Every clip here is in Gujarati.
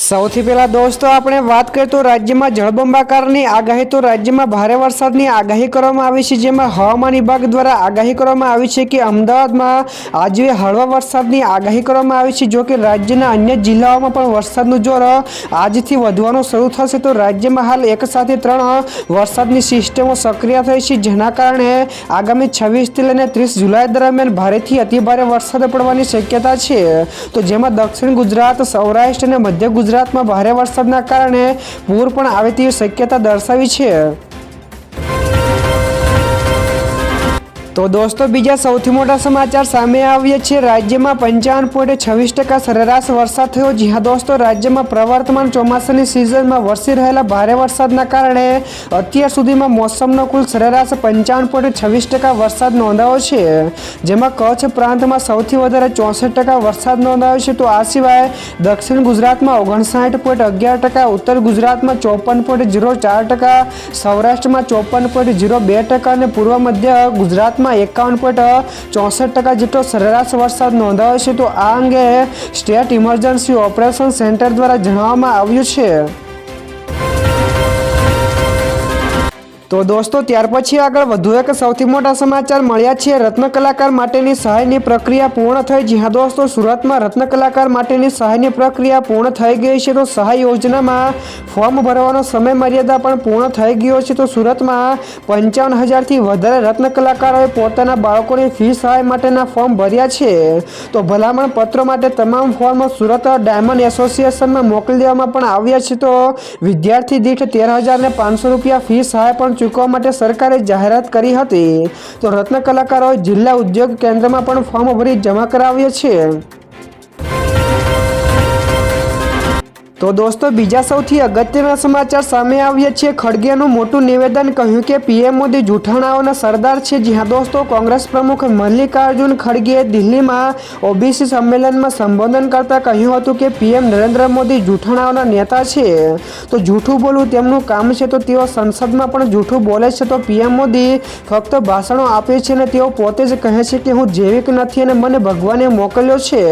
સૌથી પહેલા દોસ્તો, આપણે વાત કરીએ તો રાજ્યમાં જળબંબાકારની આગાહી. તો રાજ્યમાં ભારે વરસાદની આગાહી કરવામાં આવી છે, જેમાં હવામાન વિભાગ દ્વારા આગાહી કરવામાં આવી છે કે અમદાવાદમાં આજે હળવા વરસાદની આગાહી કરવામાં આવી છે. જો કે રાજ્યના અન્ય જિલ્લાઓમાં પણ વરસાદનું જોર આજથી વધવાનું શરૂ થશે. તો રાજ્યમાં હાલ એક સાથે ત્રણ વરસાદની સિસ્ટમો સક્રિય થઈ છે, જેના કારણે આગામી છવ્વીસથી લઈને ત્રીસ જુલાઈ દરમિયાન ભારેથી અતિભારે વરસાદ પડવાની શક્યતા છે. તો જેમાં દક્ષિણ ગુજરાત, સૌરાષ્ટ્ર અને મધ્ય ગુજરાતમાં ભારે વરસાદના કારણે પૂર પણ આવે તેવી શક્યતા દર્શાવી છે. તો દોસ્તો, બીજા સૌથી મોટા સમાચાર સામે આવ્યા છે. રાજ્યમાં પંચાવન પોઈન્ટ છવ્વીસ ટકા સરેરાશ વરસાદ થયો. જી હા દોસ્તો, રાજ્યમાં પ્રવર્તમાન ચોમાસાની સિઝનમાં વરસી રહેલા ભારે વરસાદના કારણે અત્યાર સુધીમાં મોસમનો કુલ સરેરાશ પંચાવન પોઈન્ટ છવ્વીસ ટકા વરસાદ નોંધાયો છે. જેમાં કચ્છ પ્રાંતમાં સૌથી વધારે ચોસઠ ટકા વરસાદ નોંધાયો છે. તો આ સિવાય દક્ષિણ ગુજરાતમાં ઓગણસાઠ પોઈન્ટ અગિયાર ટકા, ઉત્તર ગુજરાતમાં ચોપન પોઈન્ટ ઝીરો ચાર ટકા, સૌરાષ્ટ્રમાં ચોપન પોઈન્ટ ઝીરો બે ટકા અને પૂર્વ મધ્ય ગુજરાતમાં એકાવન પોઈન્ટ ચોસઠ ટકા જેટલો સરેરાશ વરસાદ નોંધાયો છે. તો આ અંગે સ્ટેટ ઇમરજન્સી ઓપરેશન સેન્ટર દ્વારા જણાવવામાં આવ્યું છે. તો દોસ્તો, ત્યાર પછી આગળ વધુ એક સૌથી મોટા સમાચાર મળ્યા છે. રત્ન કલાકાર માટેની સહાયની પ્રક્રિયા પૂર્ણ થઈ જી હા દોસ્તો, સુરતમાં રત્ન કલાકાર માટેની સહાયની પ્રક્રિયા પૂર્ણ થઈ ગઈ છે. તો સહાય યોજનામાં ફોર્મ ભરવાનો સમય મર્યાદા પણ પૂર્ણ થઈ ગયો છે. તો સુરતમાં પંચાવન હજારથી વધારે રત્ન કલાકારોએ પોતાના બાળકોની ફી સહાય માટેના ફોર્મ ભર્યા છે. તો ભલામણ પત્રો માટે તમામ ફોર્મ સુરત ડાયમંડ એસોસિએશનમાં મોકલી દેવામાં પણ આવ્યા છે. તો વિદ્યાર્થી દીઠ તેર હજાર ને પાંચસો રૂપિયા ફી સહાય પણ ચૂકવવા માટે સરકારે જાહેરાત કરી હતી. તો રત્ન કલાકારોએ જિલ્લા ઉદ્યોગ કેન્દ્રમાં પણ ફોર્મ ભરી જમા કરાવ્યા છે. તો દોસ્તો, બીજા સૌથી અગત્યના સમાચાર સામે આવ્યા છે. ખડગેનું મોટું નિવેદન કહ્યું કે, પીએમ મોદી જૂઠાણાઓના સરદાર છે. જ્યાં દોસ્તો, કોંગ્રેસ પ્રમુખ મલ્લિકાર્જુન ખડગેએ દિલ્હીમાં ઓબીસી સંમેલનમાં સંબોધન કરતા કહ્યું હતું કે, પીએમ નરેન્દ્ર મોદી જૂઠાણાઓના નેતા છે. તો જૂઠું બોલવું તેમનું કામ છે. તો તેઓ સંસદમાં પણ જૂઠું બોલે છે. તો પીએમ મોદી ફક્ત ભાષણો આપે છે અને તેઓ પોતે જ કહે છે કે, હું જૈવિક નથી અને મને ભગવાને મોકલ્યો છે.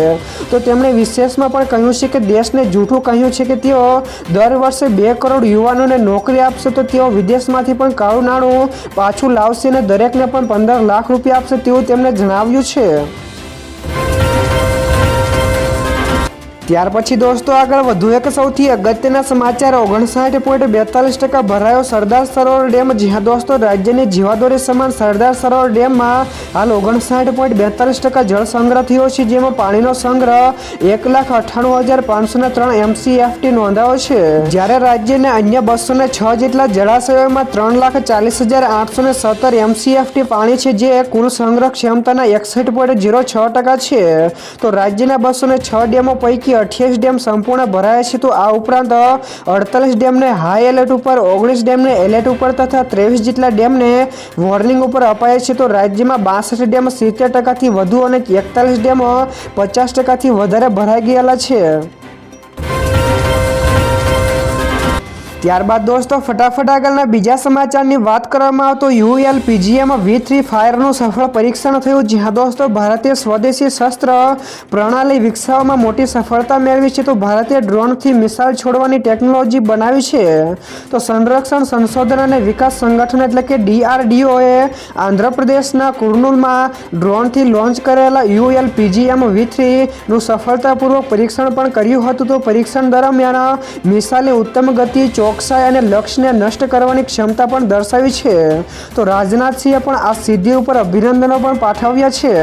તો તેમણે વિશેષમાં પણ કહ્યું છે કે, દેશને જૂઠું કહ્યું છે. છે કે તેઓ દર વર્ષે બે કરોડ યુવાનોને નોકરી આપશે તો તેઓ વિદેશમાંથી પણ કાળું નાણું પાછું લાવશે અને દરેકને પણ પંદર લાખ રૂપિયા આપશે તેવું તેમણે જણાવ્યું છે. ત્યાર પછી દોસ્તો આગળ વધુ એક સૌથી અગત્યના સમાચાર ઓગણસાઠ પોઈન્ટ બેતાલીસ ટકા ભરાયો સરદાર સરોવર ડેમ. જ્યાં દોસ્તો રાજ્યની જીવાદોરી સમાન સરદાર સરોવર ડેમમાં હાલ ઓગણસાઠ પોઈન્ટ બેતાલીસ ટકા જળ સંગ્રહ થયો છે, જેમાં પાણીનો સંગ્રહ એક લાખ અઠ્ઠાણું હજાર પાંચસો ને ત્રણ એમસીએફટી નોંધાયો છે. જ્યારે રાજ્યના અન્ય બસો ને છ જેટલા જળાશયોમાં ત્રણ લાખ ચાલીસ હજાર આઠસો ને સત્તર એમસીએફટી પાણી છે, જે કુલ સંગ્રહ ક્ષમતાના એકસઠ પોઈન્ટ ઝીરો છ ટકા છે. તો રાજ્યના બસો ને છ ડેમો પૈકી અઠ્યાવીસ ડેમ સંપૂર્ણ ભરાયા છે, તો આ ઉપરાંત અડતાલીસ ડેમને હાઈ એલર્ટ ઉપર, ઓગણીસ ડેમને એલર્ટ ઉપર તથા ત્રેવીસ જેટલા ડેમને વોર્નિંગ ઉપર અપાયા છે, તો રાજ્યમાં બાસઠ ડેમ સિત્તેર ટકાથી વધુ અને એકતાલીસ ડેમ પચાસ ટકાથી વધારે ભરાઈ ગયેલા છે. ત્યારબાદ દોસ્તો, ફટાફટ આગળના બીજા સમાચારની વાત કરવામાં આવતો યુએલ પીજીએમાં વી થ્રી ફાયરનું સફળ પરીક્ષણ થયું, જ્યાં દોસ્તો ભારતીય સ્વદેશી શસ્ત્ર પ્રણાલી વિકસાવવામાં મોટી સફળતા મેળવી છે. તો ભારતીય ડ્રોનથી મિસાઇલ છોડવાની ટેકનોલોજી બનાવી છે. તો સંરક્ષણ સંશોધન અને વિકાસ સંગઠન એટલે કે ડીઆરડીઓએ આંધ્રપ્રદેશના કુર્નુલમાં ડ્રોનથી લોન્ચ કરેલા યુએલ પીજીએમ વી થ્રીનું સફળતાપૂર્વક પરીક્ષણ પણ કર્યું હતું. તો પરીક્ષણ દરમિયાન મિસાઇલે ઉત્તમ ગતિ ચોકસાઈ અને લક્ષ્યને નષ્ટ કરવાની ક્ષમતા પણ દર્શાવી છે. તો રાજનાથસિંહે પણ આ સિદ્ધિ ઉપર અભિનંદનો પણ પાઠવ્યા છે.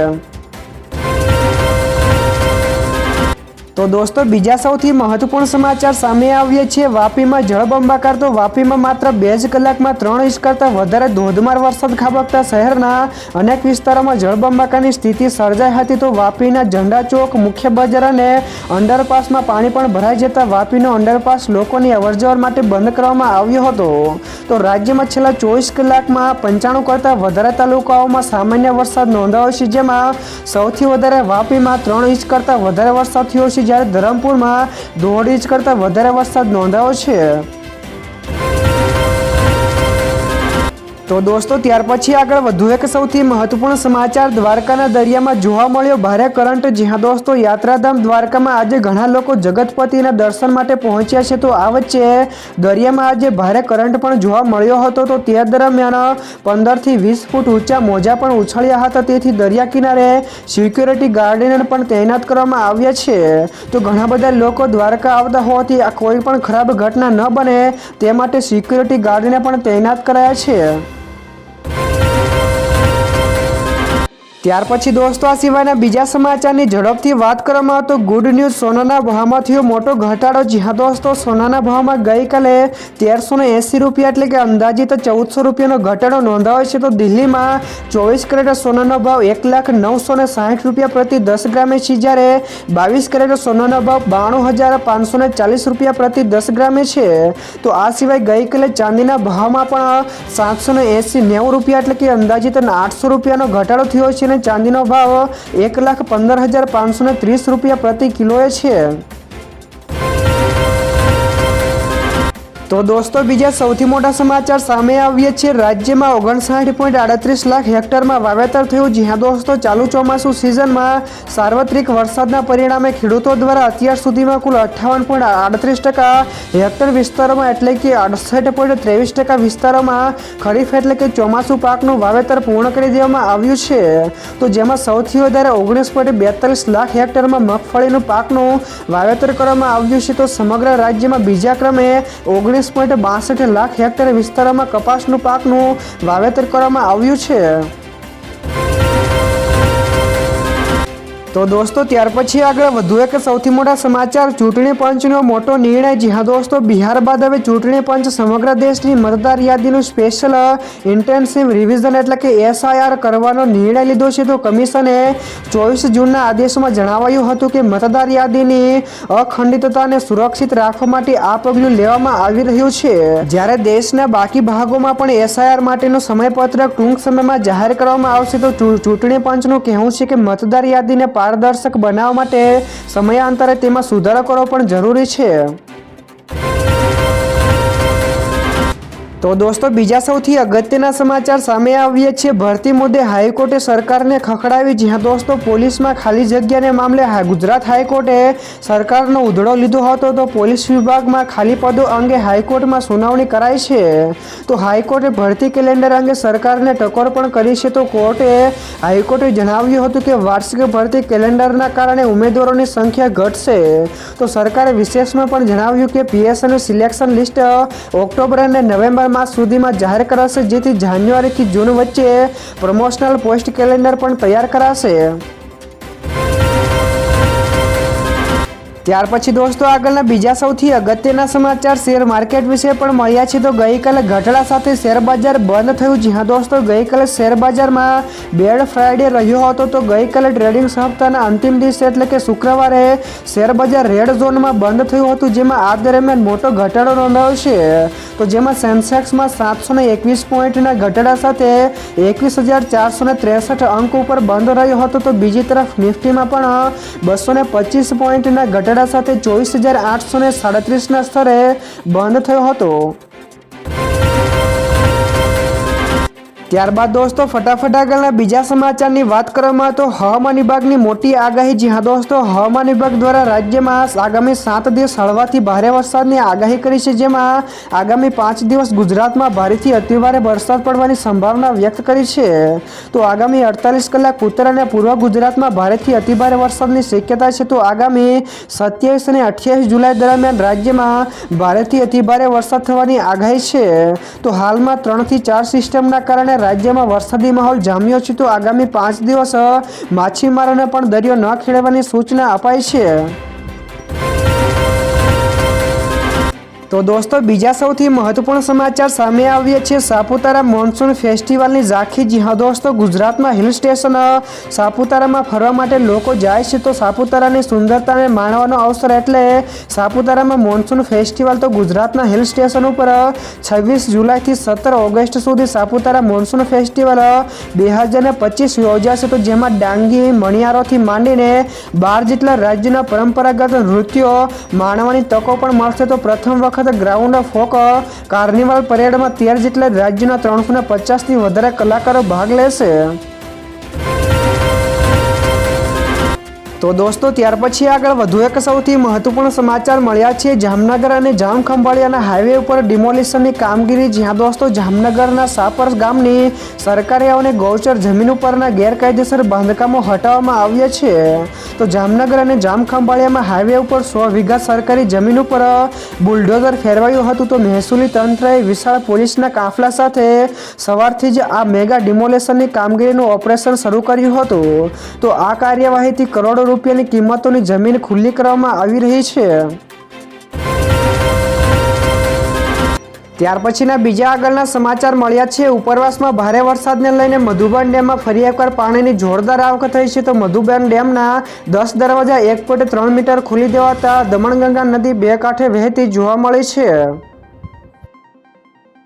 તો દોસ્તો, બીજા સૌથી મહત્વપૂર્ણ સમાચાર સામે આવ્યા છે. વાપીમાં જળબંબાકાર તો વાપીમાં માત્ર બે જ કલાકમાં ત્રણ ઇંચ કરતાં વધારે ધોધમાર વરસાદ ખાબકતા શહેરના અનેક વિસ્તારોમાં જળબંબાકારની સ્થિતિ સર્જાઈ હતી. તો વાપીના ઝંડા ચોક, મુખ્ય બજાર અને અંડરપાસમાં પાણી પણ ભરાઈ જતા વાપીનો અંડરપાસ લોકોની અવરજવર માટે બંધ કરવામાં આવ્યો હતો. તો રાજ્યમાં છેલ્લા ચોવીસ કલાકમાં પંચાણું કરતાં વધારે તાલુકાઓમાં સામાન્ય વરસાદ નોંધાયો છે. જેમાં સૌથી વધારે વાપીમાં ત્રણ ઇંચ કરતાં વધારે વરસાદ થયો છે. જ્યારે ધરમપુરમાં દોઢ ઇંચ કરતાં વધારે વરસાદ નોંધાયો છે. તો દોસ્તો, ત્યાર પછી આગળ વધુ એક સૌથી મહત્વપૂર્ણ સમાચાર દ્વારકાના દરિયામાં જોવા મળ્યો. ભારે કરંટ જ્યાં દોસ્તો, યાત્રાધામ દ્વારકામાં આજે ઘણા લોકો જગતપતિના દર્શન માટે પહોંચ્યા છે. તો આ વચ્ચે દરિયામાં આજે ભારે કરંટ પણ જોવા મળ્યો હતો. તો તે દરમિયાન પંદરથી વીસ ફૂટ ઊંચા મોજા પણ ઉછળ્યા હતા. તેથી દરિયા કિનારે સિક્યુરિટી ગાર્ડને પણ તૈનાત કરવામાં આવ્યા છે. તો ઘણા બધા લોકો દ્વારકા આવતા હોવાથી આ કોઈ પણ ખરાબ ઘટના ન બને તે માટે સિક્યુરિટી ગાર્ડને પણ તૈનાત કરાયા છે. ત્યાર પછી દોસ્તો, આ સિવાયના બીજા સમાચારની ઝડપથી વાત કરવામાં તો ગુડ ન્યૂઝ, સોનાના ભાવમાં થયો મોટો ઘટાડો. જ્યાં દોસ્તો, સોનાના ભાવમાં ગઈકાલે તેરસો ને એંસી રૂપિયા એટલે કે અંદાજિત ચૌદસો રૂપિયાનો ઘટાડો નોંધાયો છે. તો દિલ્હીમાં ચોવીસ કેરેટ સોનાનો ભાવ એક લાખ નવસો ને સાહીઠ રૂપિયા પ્રતિ દસ ગ્રામે છે. જ્યારે બાવીસ કેરેટ સોનાનો ભાવ બાણું હજાર પાંચસો ને ચાલીસ રૂપિયા પ્રતિ દસ ગ્રામે છે. તો આ સિવાય ગઈકાલે ચાંદીના ભાવમાં પણ સાતસો ને એંસી નેવું રૂપિયા એટલે કે અંદાજિત આઠસો રૂપિયાનો ઘટાડો થયો છે. ચાંદીનો ભાવ એક લાખ પંદર હજાર પાંચસો ત્રીસ રૂપિયા પ્રતિ કિલોએ છે. તો દોસ્તો, બીજા સૌથી મોટા સમાચાર સામે આવીએ છીએ. રાજ્યમાં ઓગણસાઠ પોઈન્ટ આડત્રીસ લાખ હેક્ટરમાં વાવેતર થયું. જ્યાં દોસ્તો, ચાલુ ચોમાસુ સિઝનમાં સાર્વત્રિક વરસાદના પરિણામે ખેડૂતો દ્વારા અત્યાર સુધીમાં કુલ અઠ્ઠાવન પોઈન્ટ આડત્રીસ ટકા હેક્ટર વિસ્તારોમાં એટલે કે અડસઠ પોઈન્ટ ત્રેવીસ ટકા વિસ્તારોમાં ખરીફ એટલે કે ચોમાસુ પાકનું વાવેતર પૂર્ણ કરી દેવામાં આવ્યું છે. તો જેમાં સૌથી વધારે ઓગણીસ પોઈન્ટ બેતાલીસ લાખ હેક્ટરમાં મગફળીનું પાકનું વાવેતર કરવામાં આવ્યું છે. તો સમગ્ર રાજ્યમાં બીજા ક્રમે ઓગણીસ પોઈન્ટ બાસઠ લાખ હેક્ટર વિસ્તારમાં કપાસનું પાકનું વાવેતર કરવામાં આવ્યું છે. તો દોસ્તો, ત્યાર પછી આગળ વધુ એક સૌથી મોટા સમાચાર. ચૂંટણી પંચનો મોટો નિર્ણય જ્યાં દોસ્તો, બિહાર બાદ હવે ચૂંટણી પંચ સમગ્ર દેશની મતદાર યાદીનું સ્પેશિયલ ઇન્ટેન્સિવ રિવિઝન એટલે કે એસઆઈઆર કરવાનો નિર્ણય લીધો છે. તો કમિશને ચોવીસ જૂનના આદેશમાં જણાવાયું હતું કે મતદાર યાદીની અખંડિતતાને સુરક્ષિત રાખવા માટે આ પગલું લેવામાં આવી રહ્યું છે. જ્યારે દેશના બાકી ભાગોમાં પણ એસઆઈઆર માટેનું સમયપત્રક ટૂંક સમયમાં જાહેર કરવામાં આવશે, તો ચૂંટણી પંચનું કહેવું છે કે મતદાર યાદીને પારદર્શક બનાવવા માટે સમયાંતરે તેમાં સુધારો કરવો પણ જરૂરી છે. તો દોસ્તો, બીજા સૌથી અગત્યના સમાચાર સામે આવીએ છીએ. ભરતી મુદ્દે હાઈકોર્ટે સરકારને ખખડાવી, જ્યાં દોસ્તો પોલીસમાં ખાલી જગ્યાને મામલે ગુજરાત હાઈકોર્ટે સરકારનો ઉધડો લીધો હતો. તો પોલીસ વિભાગમાં ખાલી પદો અંગે હાઈકોર્ટમાં સુનાવણી કરાઈ છે. તો હાઈકોર્ટે ભરતી કેલેન્ડર અંગે સરકારને ટકોર પણ કરી છે. તો કોર્ટે હાઈકોર્ટે જણાવ્યું હતું કે વાર્ષિક ભરતી કેલેન્ડરના કારણે ઉમેદવારોની સંખ્યા ઘટશે. તો સરકારે વિશેષમાં પણ જણાવ્યું કે પીએસએનું સિલેક્શન લિસ્ટ ઓક્ટોબર અને નવેમ્બર માસ સુધીમાં જાહેર કરાશે જેથી જાન્યુઆરીથી જૂન વચ્ચે પ્રમોશનલ પોસ્ટ કેલેન્ડર પણ તૈયાર કરાશે. ત્યાર પછી દોસ્તો આગળના બીજા સૌથી અગત્યના સમાચાર શેર માર્કેટ વિશે પણ મળ્યા છે. તો ગઈકાલે ઘટાડા સાથે શેર બજાર બંધ થયું. જ્યાં દોસ્તો, ગઈકાલે શેર બજારમાં બેડ ફ્રાઈડે રહ્યો હતો. તો ગઈકાલે ટ્રેડિંગ સપ્તાહના અંતિમ દિવસે એટલે કે શુક્રવારે શેર બજાર રેડ ઝોનમાં બંધ થયું હતું. જેમાં આ દરમિયાન મોટો ઘટાડો નોંધાયો છે. તો જેમાં સેન્સેક્સમાં સાતસો એકવીસ પોઈન્ટના ઘટાડા સાથે એકવીસ હજાર ચારસો ત્રેસઠ અંક ઉપર બંધ રહ્યો હતો. તો બીજી તરફ નિફ્ટીમાં પણ બસો પચીસ પોઈન્ટના ઘટાડા સાથે ચોવીસ હજાર આઠસો ને સાડત્રીસના સ્તરે બંધ થયો હતો. ત્યારબાદ દોસ્તો, ફટાફટ આગળના બીજા સમાચારની વાત કરવામાં તો હવામાન વિભાગની મોટી આગાહી. જી હા દોસ્તો, હવામાન વિભાગ દ્વારા રાજ્યમાં આગામી સાત દિવસ હળવાથી ભારે વરસાદની આગાહી કરી છે. જેમાં આગામી પાંચ દિવસ ગુજરાતમાં ભારેથી અતિભારે વરસાદ પડવાની સંભાવના વ્યક્ત કરી છે. તો આગામી અડતાલીસ કલાક ઉત્તર અને પૂર્વ ગુજરાતમાં ભારેથી અતિભારે વરસાદની શક્યતા છે. તો આગામી સત્યાવીસ અને અઠ્યાવીસ જુલાઈ દરમિયાન રાજ્યમાં ભારેથી અતિભારે વરસાદ થવાની આગાહી છે. તો હાલમાં ત્રણથી ચાર સિસ્ટમના કારણે રાજ્યમાં વરસાદી માહોલ જામ્યો છે તો આગામી પાંચ દિવસ માછીમારોને પણ દરિયો ન ખેડવાની સૂચના અપાઈ છે. તો દોસ્તો, બીજા સૌથી મહત્વપૂર્ણ સમાચાર સામે આવ્યા છે. સાપુતારા મોન્સૂન ફેસ્ટિવલની ઝાંખી જી હા દોસ્તો, ગુજરાતમાં હિલ સ્ટેશન સાપુતારામાં ફરવા માટે લોકો જાય છે. તો સાપુતારાની સુંદરતાને માણવાનો અવસર એટલે સાપુતારામાં મોન્સૂન ફેસ્ટિવલ તો ગુજરાતના હિલ સ્ટેશન ઉપર છવ્વીસ જુલાઈથી સત્તર ઓગસ્ટ સુધી સાપુતારા મોન્સૂન ફેસ્ટિવલ બે હજાર પચીસ યોજાશે. તો જેમાં ડાંગી, મણિયારોથી માંડીને બાર જેટલા રાજ્યના પરંપરાગત નૃત્યો માણવાની તકો પણ મળશે. તો પ્રથમ વખત ગ્રાઉન્ડ ફોક કાર્નિવલ પરેડમાં તેર જેટલા રાજ્યના ત્રણસો ને પચાસથી વધારે કલાકારો ભાગ લેશે. તો દોસ્તો, ત્યાર પછી આગળ વધુ એક સૌથી મહત્વપૂર્ણ સમાચાર મળ્યા છે. જામનગર અને જામખંભાળિયાના હાઈવે ઉપર ડિમોલિશનની કામગીરી, જ્યાં દોસ્તો, જામનગરના સાપરસ ગામની સરકારી અને ગૌચર જમીન ઉપરના ગેરકાયદેસર બાંધકામો હટાવવામાં આવ્યા છે. તો જામનગર અને જામખંભાળિયામાં હાઈવે ઉપર સો વીઘા સરકારી જમીન ઉપર બુલડોઝર ફેરવાયું હતું. તો મહેસૂલી તંત્રએ વિશાળ પોલીસના કાફલા સાથે સવારથી જ આ મેગા ડિમોલેશનની કામગીરીનું ઓપરેશન શરૂ કર્યું હતું. તો આ કાર્યવાહીથી કરોડો રૂપિયાની કિંમતોની જમીન ખુલ્લી કરવામાં આવી રહી છે. ત્યાર પછીના બીજા આગળના સમાચાર મળ્યા છે. ઉપરવાસમાં ભારે વરસાદને લઈને મધુબન ડેમમાં ફરી એકવાર પાણીની જોરદાર આવક થઈ છે. તો મધુબન ડેમના દસ દરવાજા એક પોઈન્ટ ત્રણ મીટર ખોલી દેવાતા દમણગંગા નદી બે કાંઠે વહેતી જોવા મળી છે.